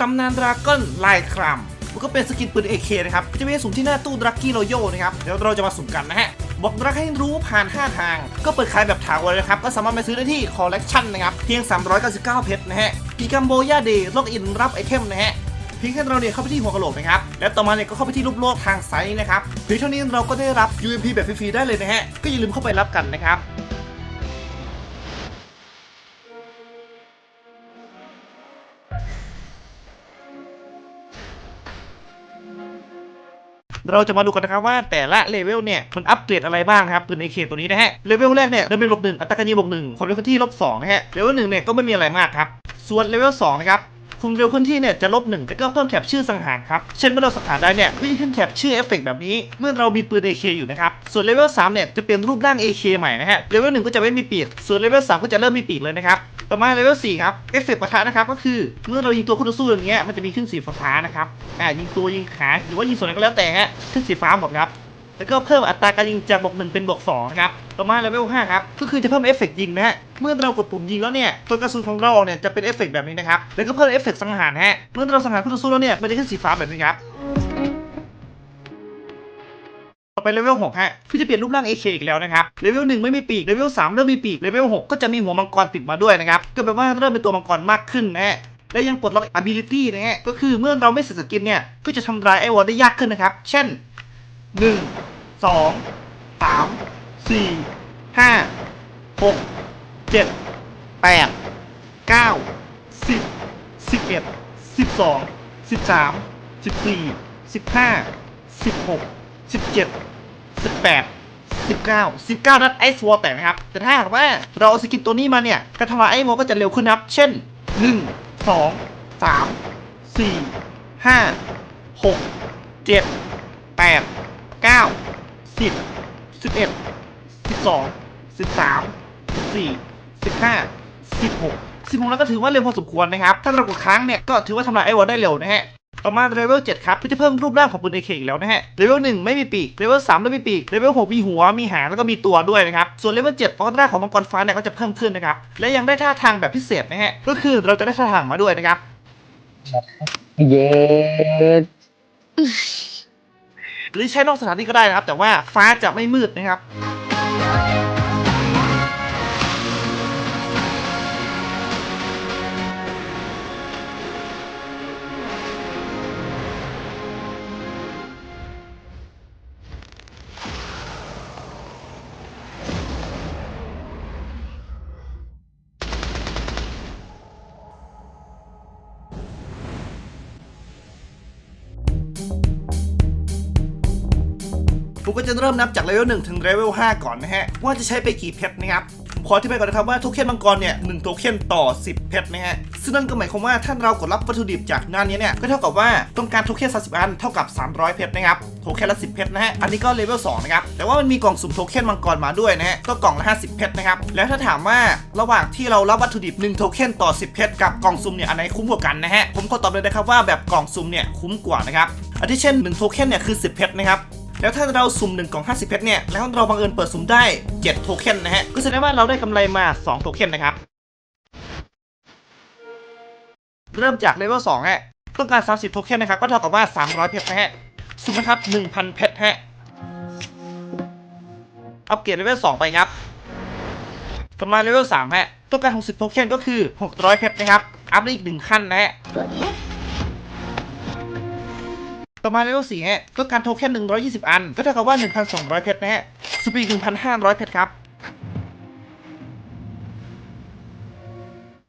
ตำนานดราก้อนลายครัมมันก็เป็นสกินปืน AK นะครับจะมีให้สุ่มที่หน้าตู้ดรักกี้โรโยนะครับเดี๋ยวเราจะมาสุ่มกันนะฮะบอกดรักให้รู้ผ่าน 5 ทาง ก็เปิดขายแบบถาวรนะครับ ก็สามารถไปซื้อได้ที่คอลเลกชันนะครับ เพียง 399 เพชรนะฮะกิกัมโบยาเดย์ล็อกอินรับไอเทมนะฮะเพียงแค่เราเนี่ยเข้าไปที่หัวกะโหลกนะครับ แล้วต่อมาเนี่ยก็เข้าไปที่รูปโลกทางซ้ายนะครับเพียงเท่านี้เราก็ได้รับ UMP แบบฟรีๆได้เลยนะฮะ ก็อย่าลืมเข้าไปรับกันนะครับ เราจะมาดูกันนะครับว่าแต่ละเลเวลเนี่ยมันอัปเกรดอะไรบ้างครับปืน AK ตัวนี้นะฮะเลเวลแรกเนี่ยเดินเป็นบวกหนึ่งอัตราการยิงบวกหนึ่งความเร็วเคลื่อนที่ลบสองนะฮะเลเวลหนึ่งเนี่ยก็ไม่มีอะไรมากครับส่วนเลเวลสองนะครับ ความเร็วเคลื่อนที่เนี่ยจะลบหนึ่งแต่ก็เพิ่มแถบชื่อสังหารครับเช่นเมื่อเราสังหารได้เนี่ยก็จะขึ้นแถบชื่อเอฟเฟกต์แบบนี้ เมื่อเรามีปืน AK อยู่นะครับส่วนเลเวลสามเนี่ยจะเปลี่ยนรูปร่าง AK ใหม่นะฮะเลเวลหนึ่งก็จะไม่มีปีกส่วนเลเวลสามก็จะเริ่มมีปีกเลยนะครับต่อมาเลเวล4ครับเอฟเฟกต์ปะทะนะครับก็คือเมื่อเรายิงตัวคู่ต่อสู้อย่างเงี้ยมันจะมีขึ้นสีฟ้านะครับอ่ายิงตัวยิงขาหรือว่ายิงส่วนไหนก็แล้วแต่ฮะขึ้นสีฟ้าหมดครับ แล้วก็เพิ่มอัตราการยิงจากบวกหนึ่งเป็นบวกสองนะครับต่อมาเลเวล5ครับก็คือจะเพิ่มเอฟเฟกต์ยิงนะฮะเมื่อเรากดปุ่มยิงแล้วเนี่ยตัวกระสุนของเราออกเนี่ยจะเป็นเอฟเฟกต์แบบนี้นะครับแล้วก็เพิ่มเอฟเฟกต์สังหารฮะเมื่อเราสังหารคู่ต่อสู้แล้วเนี่ยมันจะขึ้นสีฟ้าแบบนี้ครับต่อไปเลเวล6ฮะคือจะเปลี่ยนรูปร่าง AK อีกแล้วนะครับ เลเวล1ไม่มีปีก เลเวล3เริ่มมีปีก เลเวล6ก็จะมีหัวมังกรติดมาด้วยนะครับ ก็แปลว่าเริ่มเป็นตัวมังกรมากขึ้นนะ และยังปลดล็อก ability นะฮะ ก็คือเมื่อเราไม่เสร็จสกินเนี่ย ก็จะทำลายไอวอลได้ยากขึ้นนะครับ เช่น สองสามสี่ห้าหกเจ็ดแปดเก้าสิบสิบเอ็ดสิบสองสิบสามสิบสี่สิบห้าสิบหกสิบเจ็ดสิบแปดสิบเก้าสิบเก้านัดไอซ์วอลแตกนะครับ แต่ถ้าหากว่าเราสกินตัวนี้มาเนี่ยการทำลายไอซ์วก็จะเร็วขึ้นนะครับ เช่นหนึ่งสองสามสี่ห้าหกเจ็ดแปดเก้า ล้วก็ถือว่าเร็วพอสมควรนะครับ ถ้าเรากดค้างเนี่ยก็ถือว่าทำลายไอวอลได้เร็วนะฮะต่อมาเลเวล7ครับเพื่อจะเพิ่มรูปร่างของปืน AK อีกแล้วนะฮะเลเวล1ไม่มีปีกเลเวล3ไม่มีปีกเลเวล6มีหัวมีหางแล้วก็มีตัวด้วยนะครับส่วนเลเวล7พอร่างของมังกรฟ้าเนี่ยก็จะเพิ่มขึ้นนะครับและยังได้ท่าทางแบบพิเศษนะฮะก็คือเราจะได้ท่าทางมาด้วยนะครับเย็ด หรือใช้นอกสถานที่ก็ได้นะครับ แต่ว่าฟ้าจะไม่มืดนะครับ ผมก็จะเริ่มนับจากเลเวล1ถึงเลเวล5ก่อนนะฮะ ว่าจะใช้ไปกี่เพชรนะครับขออธิบายก่อนนะครับว่าโทเค็นมังกรเนี่ย1โทเค็นต่อ 10 เพชรนะฮะ ซึ่งนั่นก็หมายความว่าถ้าเรากดรับวัตถุดิบจากหน้านี้เนี่ย ก็เท่ากับว่าต้องการโทเค็น30 อันเท่ากับ 300 เพชรนะครับ โทเค็นละ 10 เพชรนะฮะ อันนี้ก็เลเวล2นะครับ แต่ว่ามันมีกล่องสุ่มโทเค็นมังกรมาด้วยนะฮะ ก็กล่องละ 50 เพชรนะครับ แล้วถ้าถามว่าระหว่างที่เรารับวัตถุดิบ1โทเค็นต่อ 10 เพชรกับกล่องสุ่มเนี่ยอันไหนคุ้มกว่ากันนะฮะ ผมขอตอบเลยนะครับว่าแบบกล่องสุ่มเนี่ยคุ้มกว่านะครับอาทิเช่น1โทเค็นเนี่ยคือ 10 เพชรนะครับ แล้วถ้าเราสุ่ม1กล่อง 50 เพชรเนี่ย แล้วเราบังเอิญเปิดสุ่มได้ 7 โทเค็นนะฮะ ก็แสดงว่าเราได้กำไรมา 2 โทเค็นนะครับ เริ่มจากเลเวล2ฮะ ต้องการ 30 โทเค็นนะครับ ก็เท่ากับว่า 300 เพชรนะฮะ สุ่มนะครับ 1,000 เพชรฮะ อัปเกรดเลเวล2ไปครับต่อมาเลเวล3ฮะ ต้องการ 60 โทเค็นก็คือ 600 เพชรนะครับ อัพได้อีก 1 ขั้นนะฮะ ต่อมาเลเวล4ฮะต้องการโทเค็น120อัน ก็เท่ากับว่า1,200เพชรนะฮะสปีด1,500เพชรครับ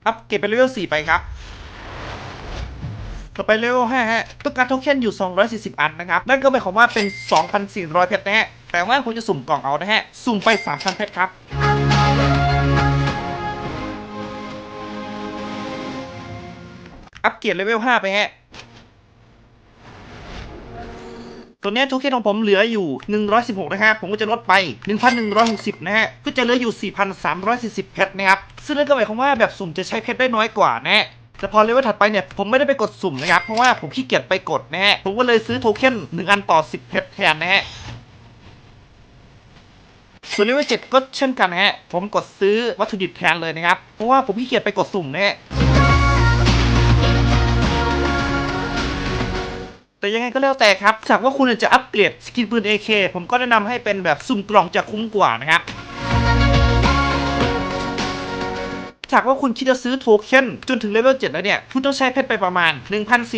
อัพเก็บไปเลเวล4ไปครับ ต่อไปเลเวล5ฮะต้องการโทเค็นอยู่240อันนะครับ นั่นก็หมายความว่าเป็น2,400เพชรนะฮะ แต่ว่าผมจะสุ่มกล่องเอานะฮะ สุ่มไป3,000เพชรครับอัพเกรดเลเวล5ไปฮะ ตัวนี้โทเค็นของผมเหลืออยู่ 116 นะฮะผมก็จะลดไป 1,160 นะฮะ ก็จะเหลืออยู่ 4,340 เพชรนะครับ ซึ่งนั่นก็หมายความว่าแบบสุ่มจะใช้เพชรได้น้อยกว่านะแต่พอเลเวลถัดไปเนี่ยผมไม่ได้ไปกดสุ่มนะครับ เพราะว่าผมขี้เกียจไปกดนะฮะ ผมก็เลยซื้อโทเค็น1 อันต่อ 10 เพชรแทนนะฮะส่วนเลเวล7ก็เช่นกันนะฮะ ผมกดซื้อวัตถุดิบแทนเลยนะครับ เพราะว่าผมขี้เกียจไปกดสุ่มนะฮะ แต่ยังไงก็แล้วแต่ครับหากว่าคุณจะอัปเกรดสกินปืน AK ผมก็แนะนำให้เป็นแบบสุ่มกล่องจะคุ้มกว่านะครับหากว่าคุณคิดจะซื้อโทเค็นจนถึงเลเวล7แล้วเนี่ย คุณต้องใช้เพชรไปประมาณ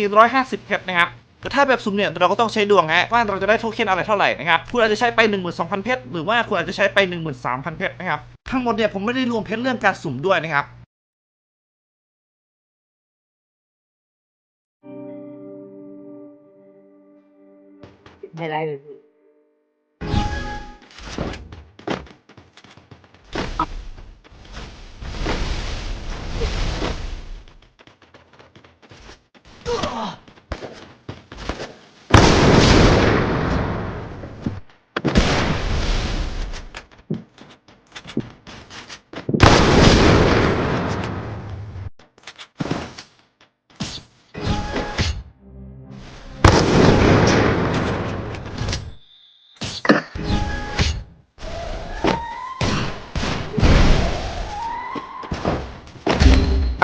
1,450 เพชรนะครับแต่ถ้าแบบสุ่มเนี่ยเราก็ต้องใช้ดวงฮะว่าเราจะได้โทเค็นอะไรเท่าไหร่นะครับ คุณอาจจะใช้ไป 12,000 เพชรหรือว่าคุณอาจจะใช้ไป 13,000 เพชรนะครับ ทั้งหมดเนี่ยผมไม่ได้รวมเพชรเรื่องการสุ่มด้วยนะครับ ไม่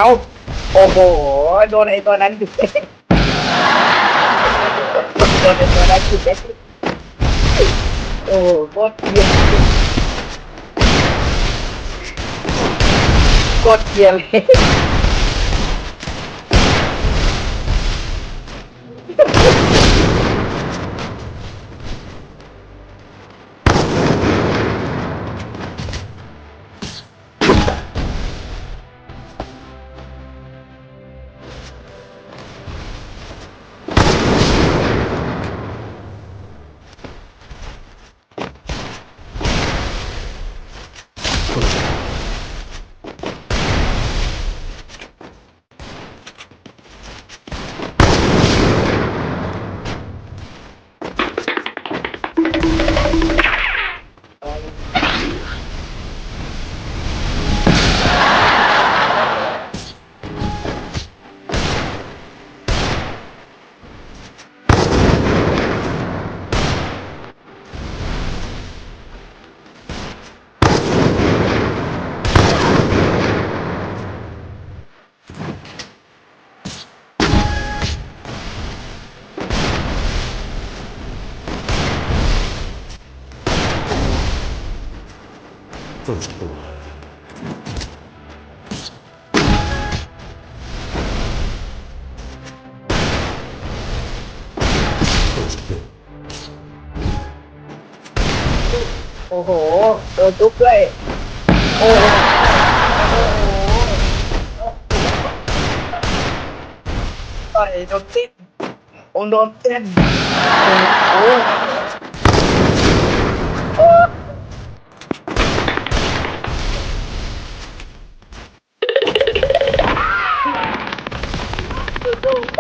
เอาโอ้โห โดนไอ้ตัวนั้นจุดเด็ดโดนไอ้ตัวนั้นจุดเด็ดโอ้โหโคตรเกลียดโคตรเกลียดเลย First blood. First hit. โอ้โหโดนทุบด้วยโอ้โหโอ้โหต่อยโดนติ้นองโดนเต้นโอ้ do